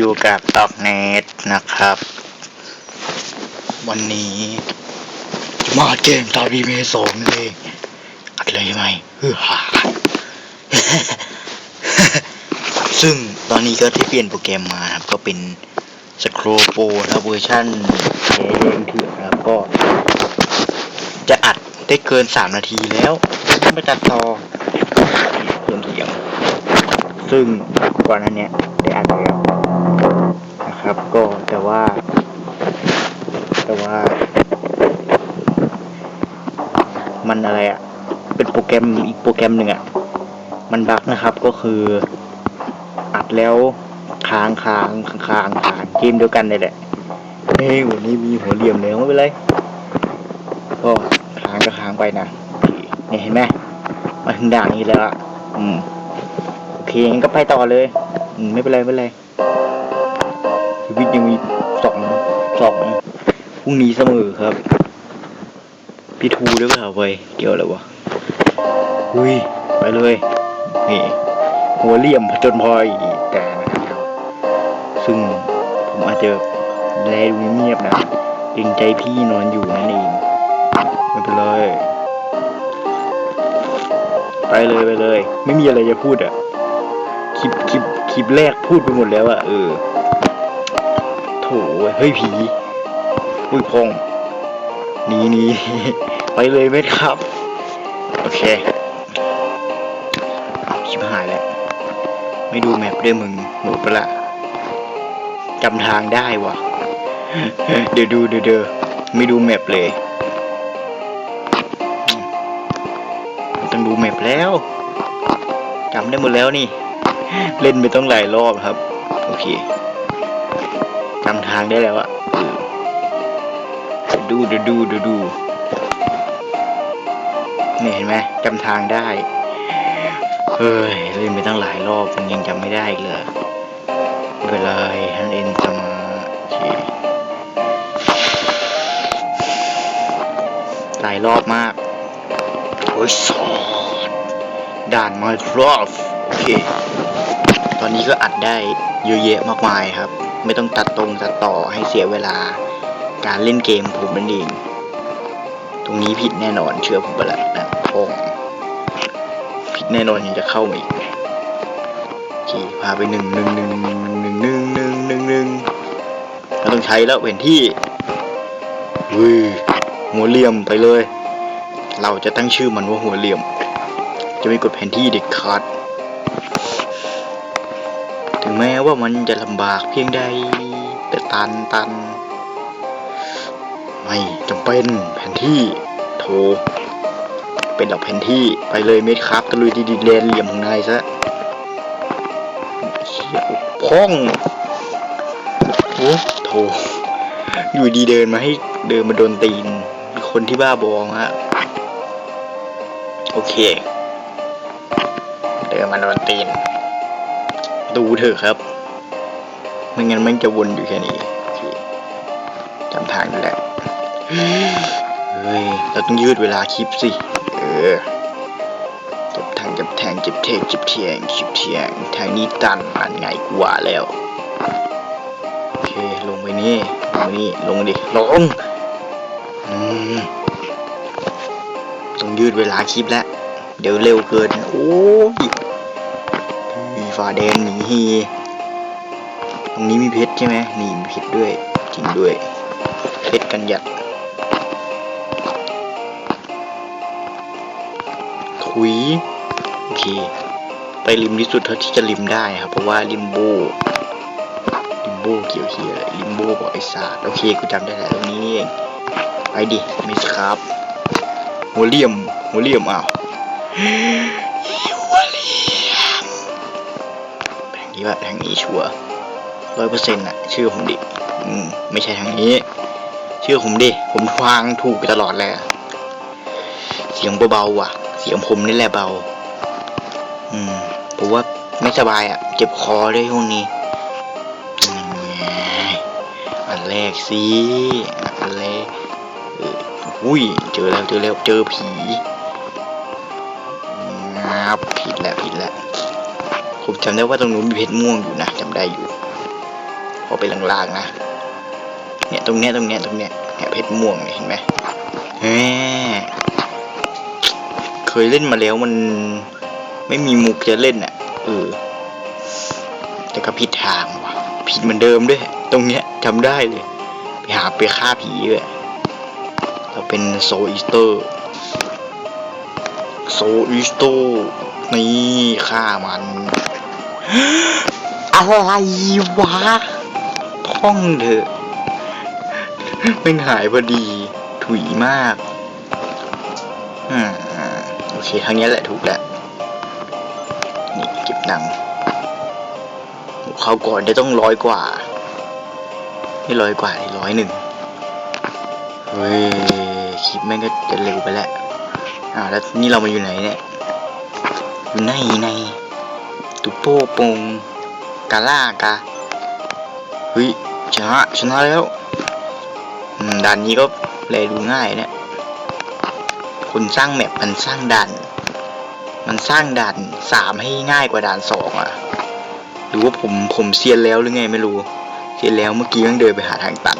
อยู่กับตอกเนตนะครับ วันนี้จะมาเกมตารีเมสองเองอัดเลยไหมฮือฮาซึ่งตอนนี้ก็ที่เปลี่ยนโปรแกรมมาครับ ก็เป็นสครโปรนะครับเวอร์ชันเทเองเถื่อนนะครับก็ จะอัดได้เกินสามนาทีแล้วต้องไปตัดต่อเพิ่มเสียง ซึ่งก่อนนั้นเนี้ยได้อัดไปแล้ว ครับก็แต่ว่า แต่ว่า มันอะไรอะ่ะ เป็นโปรแกรมอีกโปรแกรมหนึ่งอะ่ะ มันบั๊กนะครับก็คือ อัดแล้วค้างค้างค้างค้างค้างเกมเดียวกันเลยแหละเฮ้ยวันนี้มีหัวเหลี่ยมเลยไม่เป็นไรก็ค้างก็ค้างไปนะเนี่ยเห็นไหมมาถึงด่านนี้แล้วอะอืมโอเคงั้นก็ไปต่อเลย อืมไม่เป็นไรไม่เป็นไร ชีวิตยังมีสองสองพรุ่งนี้เสมอครับ พี่ทูด้วยเปล่าเว้ยเกี่ยวอะไรวะอุ้ยไปเลยนี่หัวเหลี่ยมผจญพลอยแต่นะครับซึ่งผมอาจจะแลดูเงียบๆนะเกรงใจพี่นอนอยู่นั่นเองไม่เป็นไรไปเลยไปเลย ไม่มีอะไรจะพูดอะคลิปคลิปคลิปแรกพูดไปหมดแล้วอะเออ โถเฮ้ยผีอุ้ยพงหนีหนีไปเลยเม็ดครับ โอเคอชิบหายแล้ว ไม่ดูแมปด้วยมึงหนูปละจำทางได้วะเดี๋ยวดูเดี๋ยวเดไม่ดูแมปเลยต้องดูแมปแล้วจำได้หมดแล้วนี่ เล่นไปต้องหลายรอบครับ โอเค จำทางได้แล้วอะดูดูดูดูดูนี่เห็นไหมจำทางได้ เฮ้ยเล่นไปตั้งหลายรอบมันยังจำไม่ได้อีกเลยเป็นไรท่านเอ็นจะมาโอเคหลายรอบมากโอ้ยสอดด่าน Minecraft โอเค ตอนนี้ก็อัดได้เยอะแยะมากมายครับ ไม่ต้องตัดตรงตัดต่อให้เสียเวลาการเล่นเกมผมนั่นเอง ตรงนี้ผิดแน่นอนเชื่อผมไปแล้วนะพงผิดแน่นอนยังจะเข้ามาอีกโอเคพาไปหนึ่งหนึ่งหนึ่งหนึ่งหนึ่งหนึ่งหนึ่งหนึ่งหนึ่งเราต้องใช้แล้วแผนที่วือหัวเหลี่ยมไปเลย เราจะตั้งชื่อมันว่าหัวเหลี่ยม จะไม่กดแผนที่เด็กขาด ถึงแม้ว่ามันจะลำบากเพียงใด แต่ตันตัน ไม่จำเป็นแผนที่โทรเป็นหลักแผนที่ไปเลยเมดครับตะลุยดีดีแลนเหลี่ยมของนายซะเชี่ยพ้องโอ้โถอยู่ดีเดินมาให้เดินมาโดนตีน คนที่บ้าบองฮะโอเค เดินมาโดนตีน ดูเถอะครับ ไม่งั้นมันจะวนอยู่แค่นี้จำทางอยู่แล้วเฮ้ย เราต้องยืดเวลาคลิปสิ เออจ็บทางจ็บแทงจ็บเทงเจ็บเทียงจ็บเทียง ทางนี้ตันอันไงกว่าแล้ว โอเค ลงไปนี่ ลงไปนี่ ลงดิ ลงต้องยืดเวลาคลิปแล้ว เดี๋ยวเร็วเกิน โอ้ย มีฟ้าแดงหนีฮีตรงนี้มีเพชรใช่ไหมนี่มีเพชรด้วยจริงด้วย เพชรกันหยัดถุยโอเค ไปริมที่สุดเท่าที่จะริมได้ครับ เพราะว่าริมโบริมโบเกี่ยวเฮียอะไรริมโบบอกไอ้ศาสตร์โอเคกูจำได้แล้วตรงนี้นี่เองไปดิมิสครับหัวเลี่ยมหัวเลี่ยมอ้าวหัวเลี่ยม นี้ว่าทางนี้ชัวร้อยเปอร์เซ็นต์อะชื่อผมดิ อืม ไม่ใช่ทางนี้ ชื่อผมดิ ผมทางถูกไปตลอดเลยอะเสียงเบาๆว่ะ เสียงผมนี่แหละเบา อืมผมว่าไม่สบายอะเจ็บคอด้วยช่วงนี้อันแรกสิอันแรกอุ้ย เจอแล้วเจอแล้วเจอผี ผมจำได้ว่าตรงนู้นมีเพชรม่วงอยู่นะจำได้อยู่ พอไปลางๆนะเนี่ยตรงเนี้ยตรงเนี้ยตรงเนี้ยเนี่ยเพชรม่วงเนี่ยเห็นไหมแหมเคยเล่นมาแล้วมันไม่มีมุกจะเล่นอะเออแต่ก็ผิดทางว่ะผิดเหมือนเดิมด้วย ตรงเนี้ยจำได้เลยไปหาไปฆ่าผีเลยเราเป็นโซอิสเตอร์โซอิสโตนี่ฆ่ามัน อะไรวะท่องเถอะไม่งหายพอดี ถุยมากอืมโอเคทางนี้แหละถูกแล้วนี่เก็บหนังเขาวก่อนได้ต้องร้อยกว่านี่ร้อยกว่าร้อยหนึ่งเฮ้ยคลิปแม่งก็จะเร็วไปแล้วอ่าแล้วนี่เรามาอยู่ไหนเนี่ยอยู่ในใน ตุโป้ปงกาล่ากาเฮ้ยชนะชนะแล้วด่านนี้ก็แลดูง่ายเนี่ยคนสร้างแมปมันสร้างด่าน มันสร้างด่านสามให้ง่ายกว่าด่านสองอะหรือว่าผมผมเซียนแล้วหรือไงไม่รู้เซียนแล้วเมื่อกี้ยังเดินไปหาทางตัน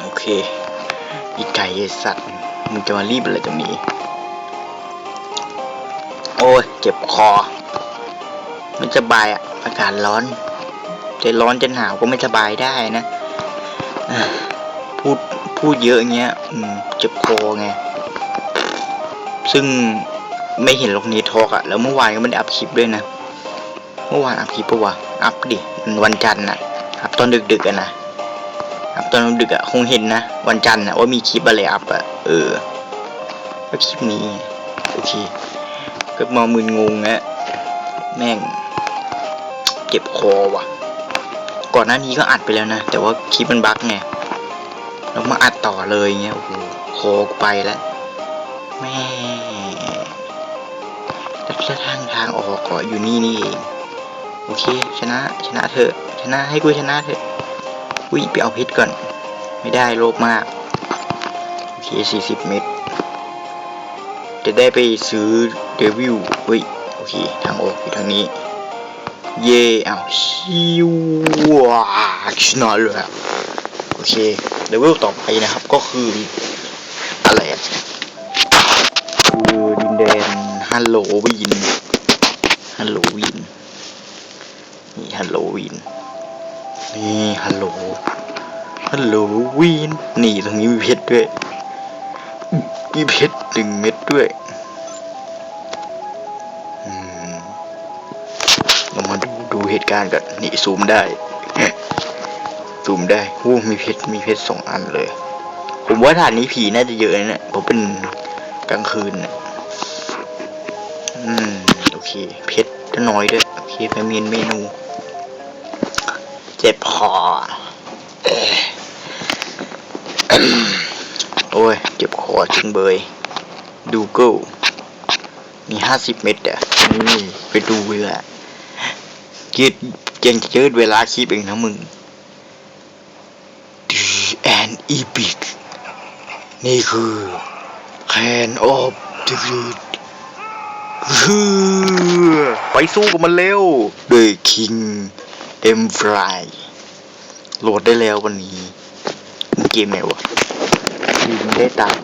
โอเค อีกไก่สัตว์มึงจะมารีบอะไรตรงนี้ โอ้ยเจ็บคอ ไม่สบายอะอากาศร้อน จะร้อนจะหนาวก็ไม่สบายได้นะพูดพูดเยอะเงี้ยอืมเจ็บคอไง ซึ่งไม่เห็นลกนี้ทอกอะแล้วเมื่อวานก็ไม่ได้อัพคลิปด้วยนะ เมื่อวานอัพคลิปปะวะ อัพดิวันจันทร์น่ะอัพตอนดึกๆอะนะ อัพตอนดึกอะคงเห็นนะ วันจันทร์อะว่ามีคลิปอะไรอัพอะเออก็คลิปนี้ โอเค ก็มามึนงงนะแม่งเจ็บคอว่ะ ก่อนหน้านี้ก็อัดไปแล้วนะ แต่ว่าคลิปมันบั๊กไงแล้วมาอัดต่อเลยเงี้ยโอ้โหคอกไปแล้วแม่แล้วทางทางออกก็อยู่นี่นี่เองโอเค ชนะ ชนะเถอะ ชนะให้กูชนะเถอะอุ้ยไปเอาเพชรก่อน ไม่ได้โลภมาก โอเคสี่สิบเมตร ได้ไปซื้อเดวิลเฮ้ย โอเค ทางออกอยู่ทางนี้ เย่เอ้าชิวว้าชนะเลยอะโอเคเดวิลต่อไปนะครับ ก็คืออะไรคือดินแดนฮัลโหลวีนฮัลโหลวีนนี่ฮัลโหลวีนนี่ฮัลโหลฮัลโหลวีนนี่ตรงนี้มีเพชรด้วยมีเพชรหนึ่งเม็ดด้วย เหตุการณ์กันนี่ซูมได้ ซูมได้โอ้มีเพชรมีเพชรสองอันเลย ผมว่าฐานนี้ผีน่าจะเยอะนะเนี่ยเพราะเป็นกลางคืนนะอืมโอเค เพชรจะน้อยด้วยโอเคไปเมนเมนู เจ็บคอโอ้ยเจ็บคอจริงเบย ดูเกิลมีห้าสิบเม็ดอะนี่ไปดูเวลายืด ยังจะยืดเวลาคลิปเองนะมึง The and Epic นี่คือแคนออฟดิกรีคือไปสู้กับมันเร็วโดยคิงเอ็มฟรายโหลดได้แล้ววันนี้เกมไหนวะคิงได้ตังค์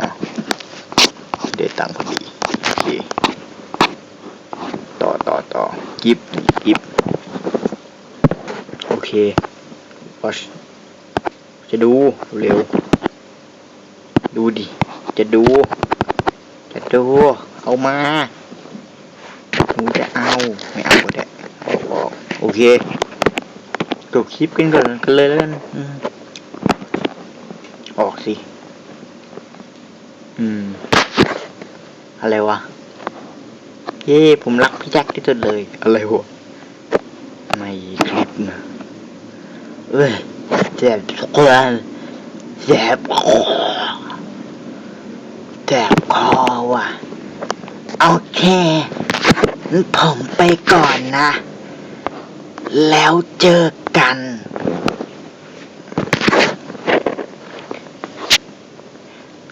อะได้ตังค์พอดีโอเคต่อต่อต่อกิฟกิฟ เค watch จะดูเร็ว ดูดิ จะดู จะดู เอามาหนูจะเอา ไม่เอาก็ได้ออกโอเคจบคลิปกันก่อนกันเลยแล้วกันอออกสิ อืม อะไรวะ เย้ ผมรักพี่แจ็คที่สุดเลย อะไรวะไม่คลิปนะ เจ็บทุกคนเจ็บคอเจ็บคอว่ะ โอเค ผมไปก่อนนะ แล้วเจอกัน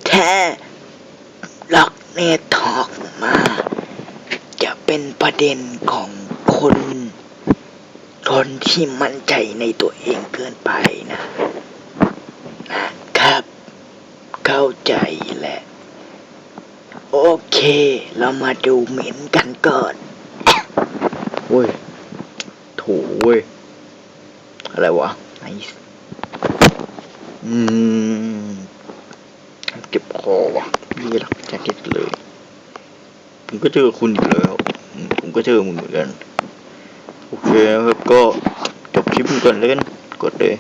แค่ล็อกเนทอกมา จะเป็นประเด็นของคน คคนที่มั่นใจในตัวเองเกินไปนะนะครับ เข้าใจแหละ โอเค เรามาดูเหม็นกันก่อนโว้ยโถเว้ย อะไรวะไนส์อืมเจ็บคอว่ะนี่หลักแจ็คเก็ตเลย ผมก็เจอคุณอีกแล้วอืมผมก็เจอมึงเหมือนกัน โอเคครับ ก็จบคลิปก่อนเลยกันกดเลย